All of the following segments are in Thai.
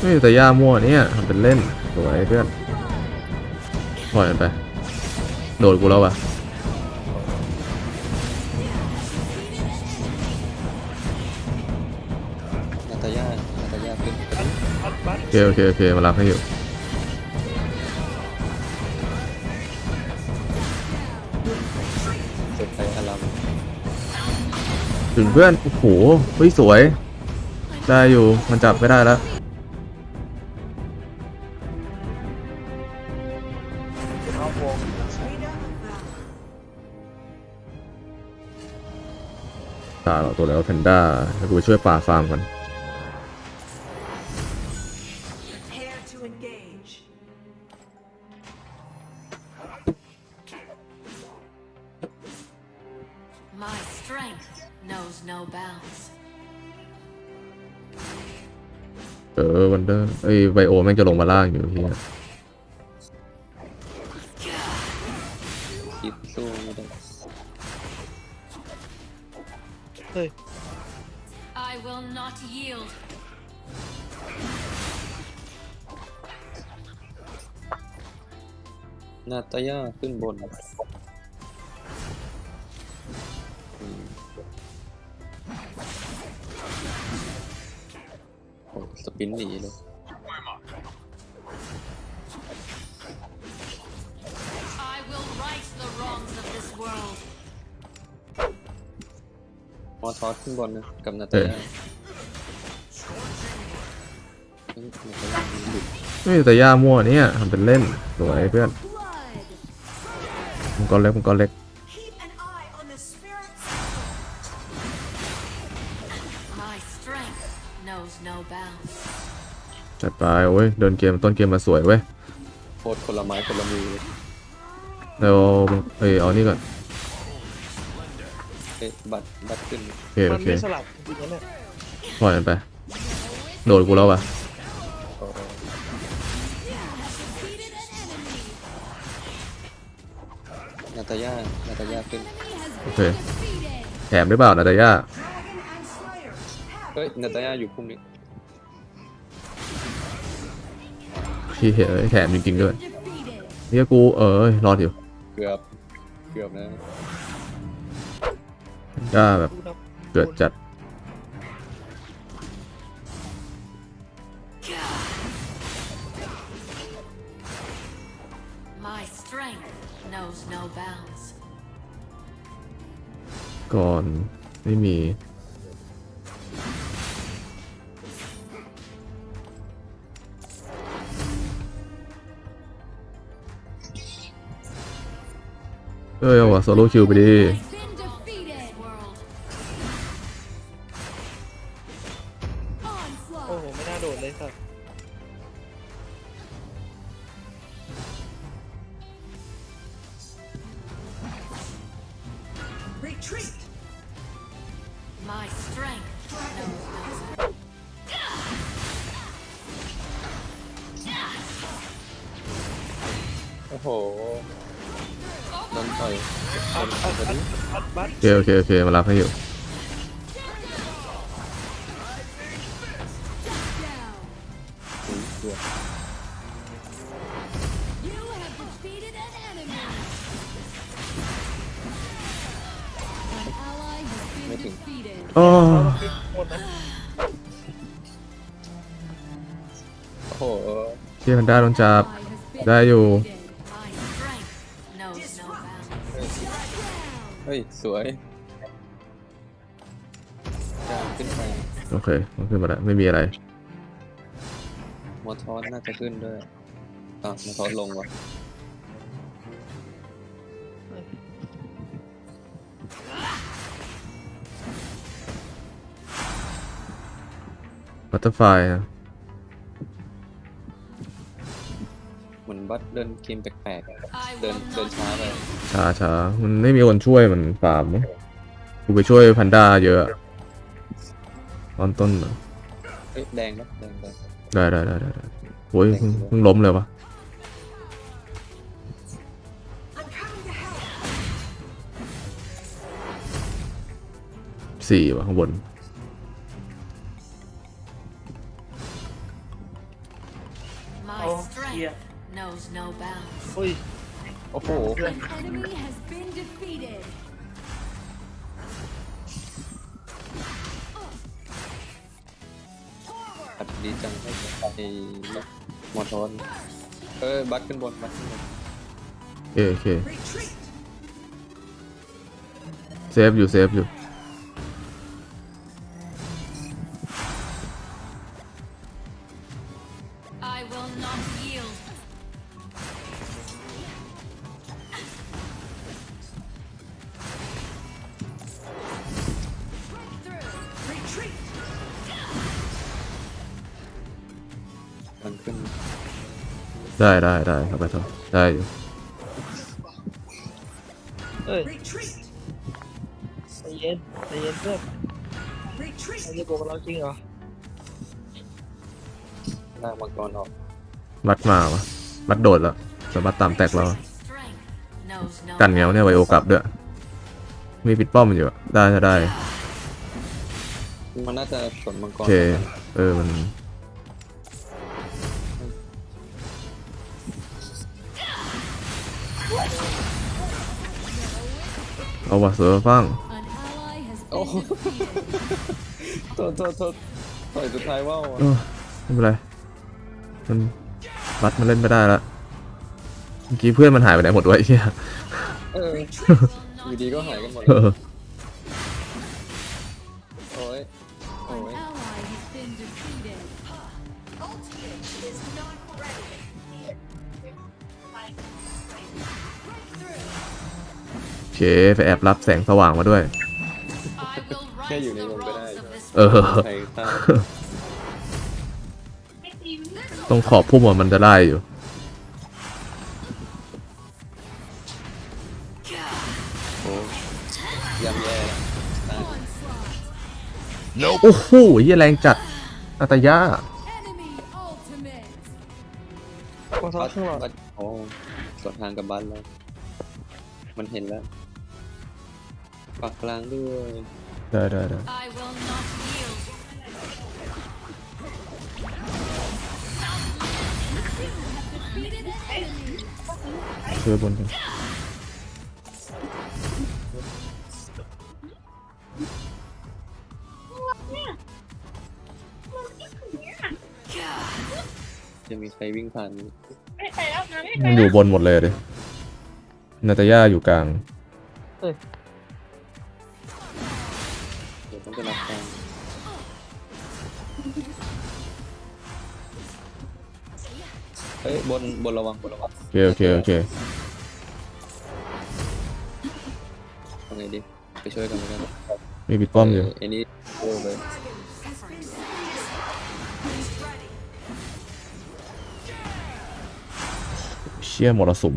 ไม่มีแต่ย่ามั่วเนี่ยทำเป็นเล่นสวยเพื่อนปล่อยมันไป โดดกูแล้ววะนาตาย่านาตาย่าขึ้นบัดบัดโอเคโอเคโอเคมารับให้อยู่สุดไปอารามถึงเพื่อน โอ้โหเฮ้ยสวย ได้อยู่ มันจับไม่ได้แล้ว ตาเราตัวแล้วแพนด้าแล้วกูไปช่วยป่าฟาร์มก่อน เออวันเดอร์ไอ้ไบโอแม่งจะลงมาล่างอยู่ที่คิดสู้ไม่ได้เฮ้ย I will not yield. นาตาย่าขึ้นบนอืม สปินหนีเลย I will right the wrongs of this world. มอทอสขึ้นบนนะกับนาตาย่าเฮ้ยนาตาย่าหลุดไม่มีแต่ย่ามั่วเนี่ยทำเป็นเล่นสวยเพื่อนมังกรเล็กมังกรเล็ก จัดไปโอ้ยเดินเกมต้นเกมมาสวยเว้ยโคตรคนละไม้คนละมือเลยแล้วเอ้ยเอานี่ก่อนเอ้ยบัตรบัตรขึ้นโอเคมัโอนเคไม่สลับจริงๆนะเนี่ยปล่อยมันไป โดดกูแล้ววะโอ้โหนาตาย่านาตาย่าขึ้น โอเคแถมหรือเปล่านาตาย่า dragon and slayer. เฮ้ยนาตาย่าอยู่พุ่มนี้ พี่เห็นแถมจริงๆด้วยเนี่ยกูเออรอดอยู่เกือบเกือบนะย่าแบบดูนะเกิดจัด My strength knows no bounds. ก่อนไม่มี เอ้ยเอาวะโซโล่คิวไปดิโอ้โห ไม่น่าโดดเลยสัตว์โอ้โห โดนต่อยโดนต่อยพอดีบัดบัดโอเคโอเคโอเคมารับให้อยู่อุ๊ยเกือบ You have defeated an enemy. An ally has been ไม่ถึง defeated. โอ้หมดนะโอ้โหเทียนด้าโดนจับได้อยู่ My ย สวยย่าขึ้นไปโอเคมันขึ้นมาแล้วไม่มีอะไรมอทอสน่าจะขึ้นด้วยอะมอทอสลงว่ะบัตเตอร์ไฟนะเหมือนบัตเดินเกมแปลกๆอะ I เดิน will เดิน not ช้าไป yield. ช้าช้ามันไม่มีคนช่วยมันฟาร์มมั้งกูไปช่วยพันด้าเยอะตอนต้นน่ะเฮ้ยแดงปะแดงแดงได้ได้ได้ได้ได้โอ้ยเพิ่งเพิ่งล้มเลยวะ I'm coming to help. สี่วะข้างบน knows no bounds. โอ้ย โอ้โห An enemy has been defeated. อัดดีจังให้ไอ้มอทอนเออบัตขึ้นบนบัตขึ้นบนโอเคโอเค Retreat. เซฟอยู่เซฟอยู่ มันขึ้นได้ได้ได้ครับไปต่อได้อยู่เอ้ย Retreat. ใจเย็นใจเย็นเพื่อน Retreat. ไอ้จะโกงเราจริงเหรอลากมังกรออกบัดมาวะบัดโดดแล้วสบัดตามแตกแล้ว Strength knows no กันเงี้ยวเนี่ยไวโอกลับด้วย มีปิดป้อมมันอยู่อะได้จะได้มันน่าจะสวนมังกโอรเค เออมัน เอาวะเสือฟังโอ้ been defeated. โทษโทษโทษต่อยสุดท้ายว่าวอะเออไม่เป็นไร มันบัดมันเล่นไม่ได้ละเมื่อกี้เพื่อนมันหายไปไหนหมดวะไอ้เหี้ย เอออยู่ดีก็หายกันหมดเอเลยอ เคไปแอบรับแสงสว่างมาด้วย I will right Kaya yun the yung wrongs ganun. of this เออ ใครฆ่าต้องขอบพุ่มอะมันจะได้อยู่ โอ้ยำแย่ตาย onslaught. โอ้โหเหี้ยแรงจัดอาตายา Enemy ultimate. โกงเราข้างหลังบัตโอ้สวนทางกับบัตแล้ว มันเห็นแล้ว ปักกลางด้วยได้ได้ได้ I will not yield. ช่วยบนกันจะมีใครวิ่งผ่านไหมมันอยู่บนหมดเลยดินาตาย่าอยู่กลางเเฮ้ยบนบนระวังบนระวังโอเคโอเคโอเคทำไงดีไปช่วยกันแล้วกันมีปิดป้อมอยู่เไอ้นี่โอ้เลยเชี่ยมรสุม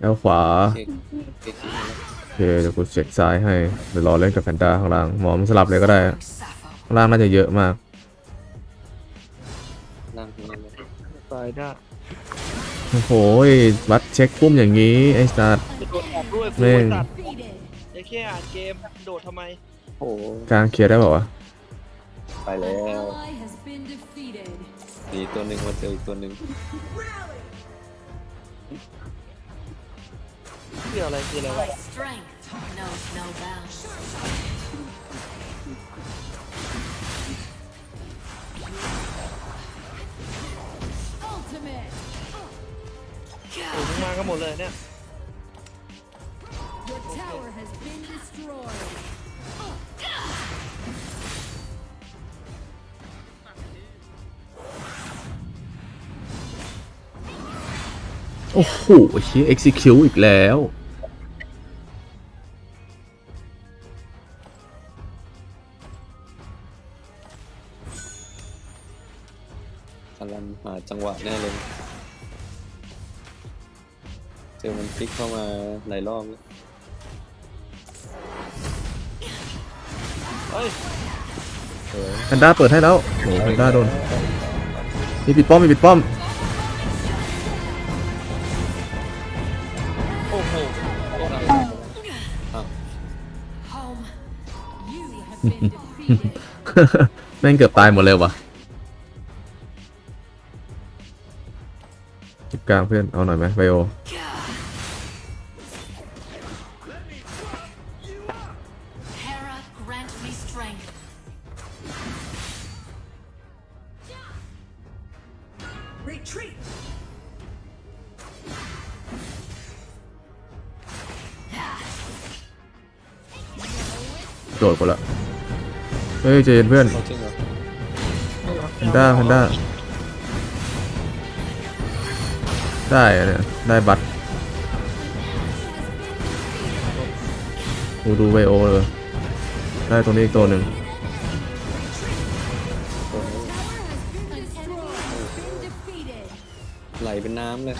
แล้วขวาเช็คเช็คชี้แล้วโอเคเดี๋ยวกูเช็คซ้ายให้เดี๋ยวรอเล่นกับแพนด้าข้างล่างหมอมันสลับเลยก็ได้ข้าง ล่างน่าจะเยอะมาก ล่างทั้งเลยตายได้โอ้โหวัดเช็คพุ่มอย่างนี้ ไอ้สัตว์ จะโดดออกด้วยกูแม่ง ตัด Defeated. อย่าแค่อ่านเกมโดดทำไมโอ้โหกลางเคลียร์ได้เปล่าวะไปแล้ว ally has been defeated. มีตัวหนึ่งมาเจออีกตัวหนึ่งเพื่ออะไรคืออะไรวะ strength knows no bounds. Ultimate. โอ้ยมากันหมดเลยเนี่ย Your tower has been destroyed. โอ้โหเชี่ย execute อีกแล้ว ลิกเข้ามาหลายรอบแล้วเฮ้ยเออแพนด้าเปิดให้แล้วโอ้โหแพนด้าโดน มีปิดป้อม มีปิดป้อม โอ้โหอ้าว Home. You have been defeated. แม่งเกือบตายหมดเลยวะจิบกลางเพื่อน เอาหน่อยไหมไบโอ Hera, โดดไปละเฮ้ยใจเย็นเพื่อนเขาจริงเหรอแพนด้าแพนด้าได้อะเนี่ยได้บัตรดูดูไบโอเลยได้ตรงนี้อีกตัวหนึ่งตัวนี้ An enemy has been defeated. ไหลเป็นน้ำเลย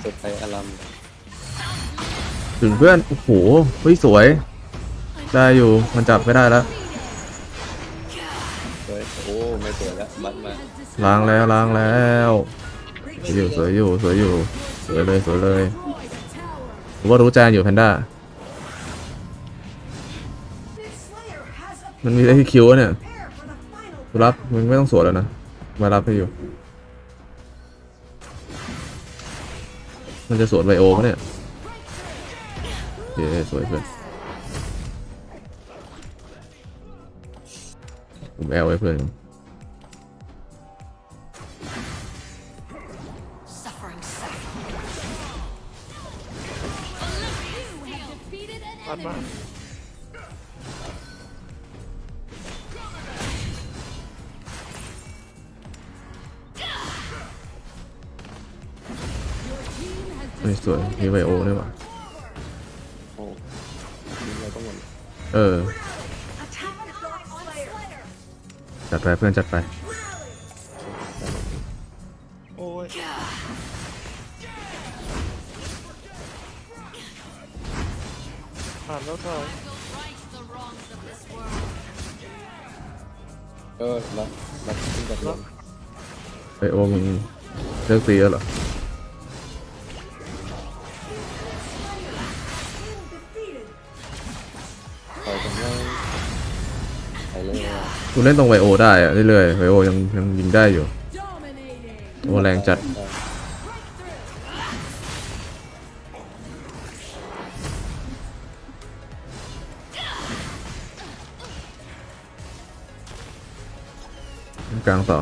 เจ็บไปอลัมถึงเพื่อน โอ้โหเฮ้ยสวย ได้อยู่ มันจับไม่ได้แล้ว สวยโอ้ไม่สวยแล้วบัตมาล้างแล้วล้างแล้วสวยอยู่สวยอยู่สวยอยู่สวยเลยสวยเลยผมว่ารู้ใจอยู่แพนด้า มันมีได้ที่คิวเนี่ย รับมึงไม่ต้องสวนแล้วนะ มารับให้อยู่ มันจะสวนไบโอปะเนี่ยโอเคสวยเพื่อนผมแอลไว้เพื่อน Suffering sacrifice. You have defeated an ปัดมา สวยมีไบโอด้วยว่ะโอ้ยิงเราก็หมดเออ attack the Dark Slayer. จัดไปเพื่อนจัดไป โอ้ยผ่านแล้วถอย Will right the wrongs of this world. เออรับรับขึ้นกับลมไบโอมึงเลิกตีแล้วเหรอ กูเล่นตรงไวโอได้อะเรื่อยๆไวโอยังยังยิงได้อยู่โอแรงจัดกลางต่อ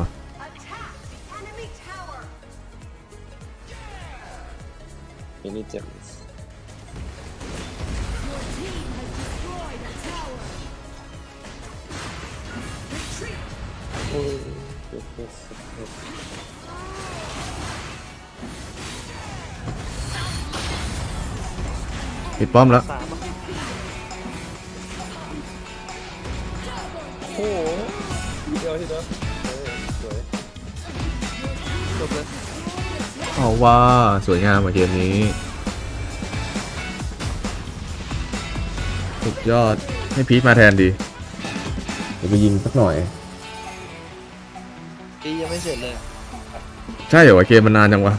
ปิดป้อมแล้ว สามอะโอ้โหเดียวทีเดียวเออสวยจบเลยเอาว่าสวยงามกว่าเกมนี้ สุดยอดให้พีทมาแทนดี เดี๋ยวไปยิงสักหน่อย ตียังไม่เสร็จเลยอะใช่เหรอวะเกมมันนานจังวะ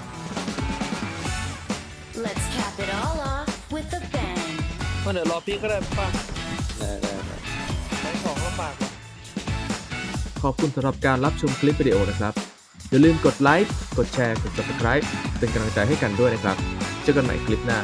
Let's cap it all off with a bang. มันเดี๋ยวรอพี่ก็ได้ป่ะได้ได้ได้ใช้ของลำบากว่ะขอบคุณสำหรับการรับชมคลิปวิดีโอนะครับ อย่าลืมกดไลค์ กดแชร์ กด subscribe เป็นกำลังใจให้กันด้วยนะครับ เจอกันใหม่คลิปหน้า